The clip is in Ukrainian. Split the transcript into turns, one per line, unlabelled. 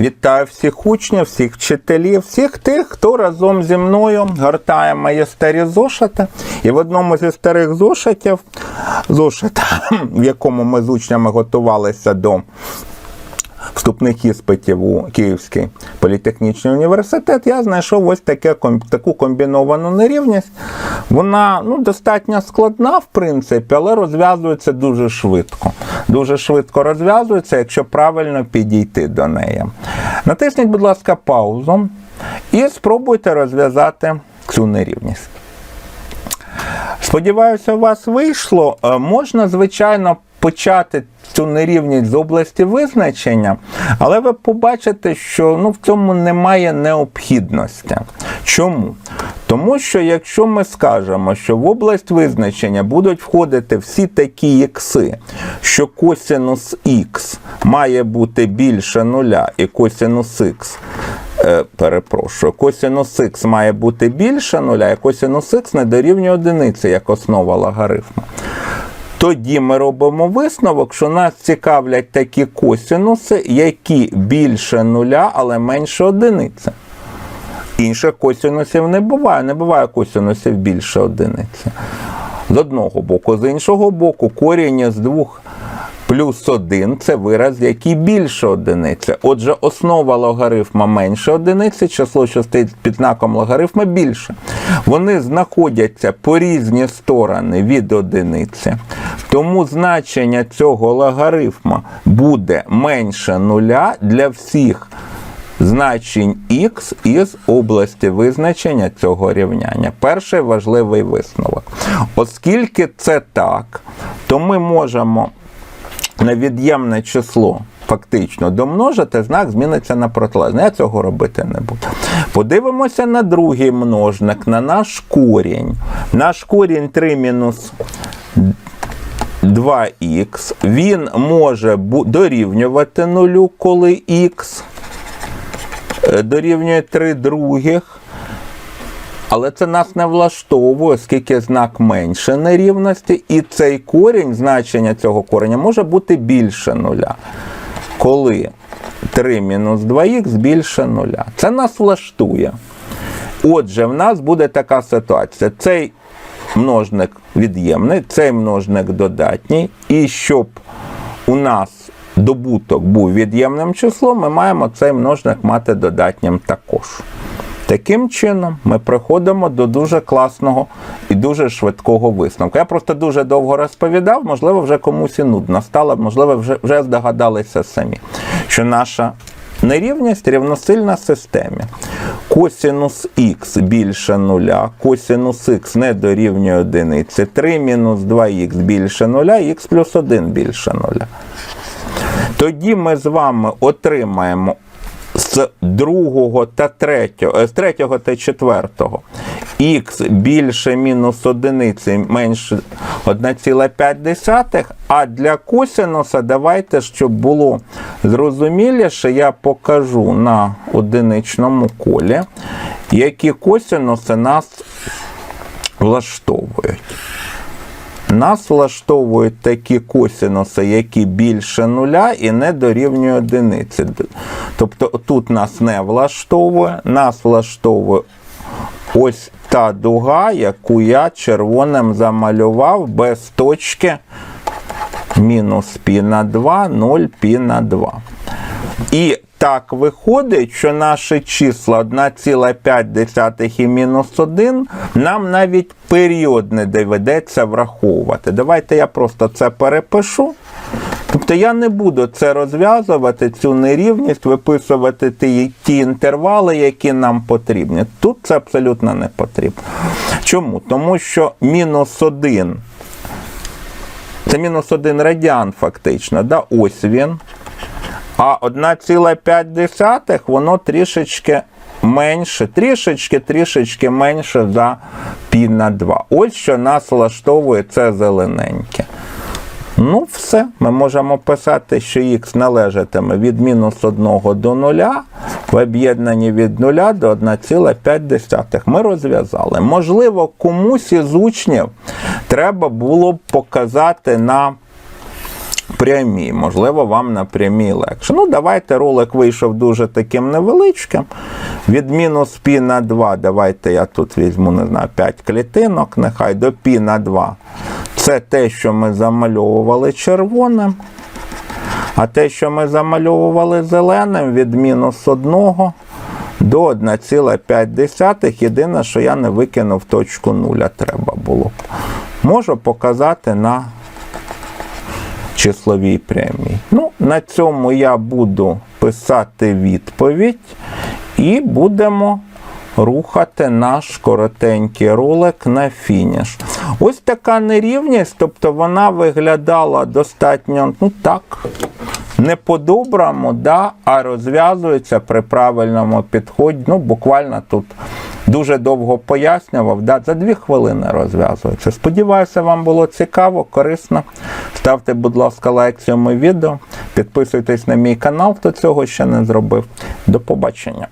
Вітаю всіх учнів, всіх вчителів, всіх тих, хто разом зі мною гортає мої старі зошити. І в одному зі старих зошитів, зошит, в якому ми з учнями готувалися до вступних іспитів у Київський політехнічний університет, я знайшов ось таке, таку комбіновану нерівність. Вона ну, достатньо складна, в принципі, але розв'язується дуже швидко. Дуже швидко розв'язується, якщо правильно підійти до неї. Натисніть, будь ласка, паузу і спробуйте розв'язати цю нерівність. Сподіваюся, у вас вийшло. Е, Можна, звичайно, почати цю нерівність з області визначення, але ви побачите, що ну, в цьому немає необхідності. Чому? Тому що якщо ми скажемо, що в область визначення будуть входити всі такі ікси, що косинус х має бути більше нуля і косинус х е, перепрошую, косинус х має бути більше нуля, і косинус х не дорівнює одиниці як основа логарифму. Тоді ми робимо висновок, що нас цікавлять такі косинуси, які більше нуля, але менше одиниці. Інших косинусів не буває, не буває косинусів більше одиниці. З одного боку, з іншого боку, корінь із двох плюс 1 це вираз, який більше одиниці. Отже, основа логарифма менше одиниці, число, що стоїть під знаком логарифма більше. Вони знаходяться по різні сторони від одиниці. Тому значення цього логарифма буде менше нуля для всіх значень х із області визначення цього рівняння. Перший важливий висновок. Оскільки це так, то ми можемо на від'ємне число фактично домножити, знак зміниться на протилежний. Я цього робити не буду. Подивимося на другий множник, на наш корінь. Наш корінь 3 мінус 2х. Він може дорівнювати нулю, коли х дорівнює 3 других. Але це нас не влаштовує, оскільки знак менше нерівності, і цей корінь, значення цього кореня може бути більше нуля. Коли 3 мінус 2х більше нуля. Це нас влаштує. Отже, в нас буде така ситуація. Цей множник від'ємний, цей множник додатній, і щоб у нас добуток був від'ємним числом, ми маємо цей множник мати додатнім також. Таким чином, ми приходимо до дуже класного і дуже швидкого висновку. Я просто дуже довго розповідав, можливо, вже комусь і нудно стало, можливо, вже, вже здогадалися самі, що наша нерівність рівносильна системі. Косінус х більше нуля, косінус х не дорівнює одиниці, 3 мінус 2х більше нуля, х плюс 1 більше нуля. Тоді ми з вами отримаємо з другого та третього, е, з третього та четвертого х більше мінус одиниці менше 1,5, а для косинуса давайте, щоб було зрозуміліше, я покажу на одиничному колі, які косинуси нас влаштовують. Нас влаштовують такі косинуси, які більше нуля і не дорівнює одиниці. Тобто тут нас не влаштовує, нас влаштовує ось та дуга, яку я червоним замалював без точки мінус пі на 2, 0 пі на 2. І так виходить, що наші числа 1,5 і мінус 1 нам навіть період не доведеться враховувати. Давайте я просто це перепишу. Тобто я не буду це розв'язувати, цю нерівність, виписувати ті, ті інтервали, які нам потрібні. Тут це абсолютно не потрібно. Чому? Тому що мінус 1 це мінус 1 радіан фактично. Да? Ось він. А 1,5 воно трішечки менше, трішечки, трішечки менше за пі на 2. Ось що нас влаштовує це зелененьке. Ну, все, ми можемо писати, що х належатиме від мінус 1 до 0 в об'єднанні від 0 до 1,5. Ми розв'язали. Можливо, комусь із учнів треба було б показати на прямій. Можливо, вам на прямій легше. Ну, давайте ролик вийшов дуже таким невеличким. Від мінус пі на 2, давайте я тут візьму, не знаю, 5 клітинок, нехай до пі на 2. Це те, що ми замальовували червоним. А те, що ми замальовували зеленим від мінус 1 до 1,5. Єдине, що я не викинув точку нуля треба було. Можу показати на числовій премії. Ну, на цьому я буду писати відповідь і будемо рухати наш коротенький ролик на фініш. Ось така нерівність, тобто вона виглядала достатньо, ну так, не по-доброму, да, а розв'язується при правильному підході. Ну, буквально тут дуже довго пояснював. Да, за дві хвилини розв'язується. Сподіваюся, вам було цікаво, корисно. Ставте, будь ласка, лайк цьому відео. Підписуйтесь на мій канал, хто цього ще не зробив. До побачення.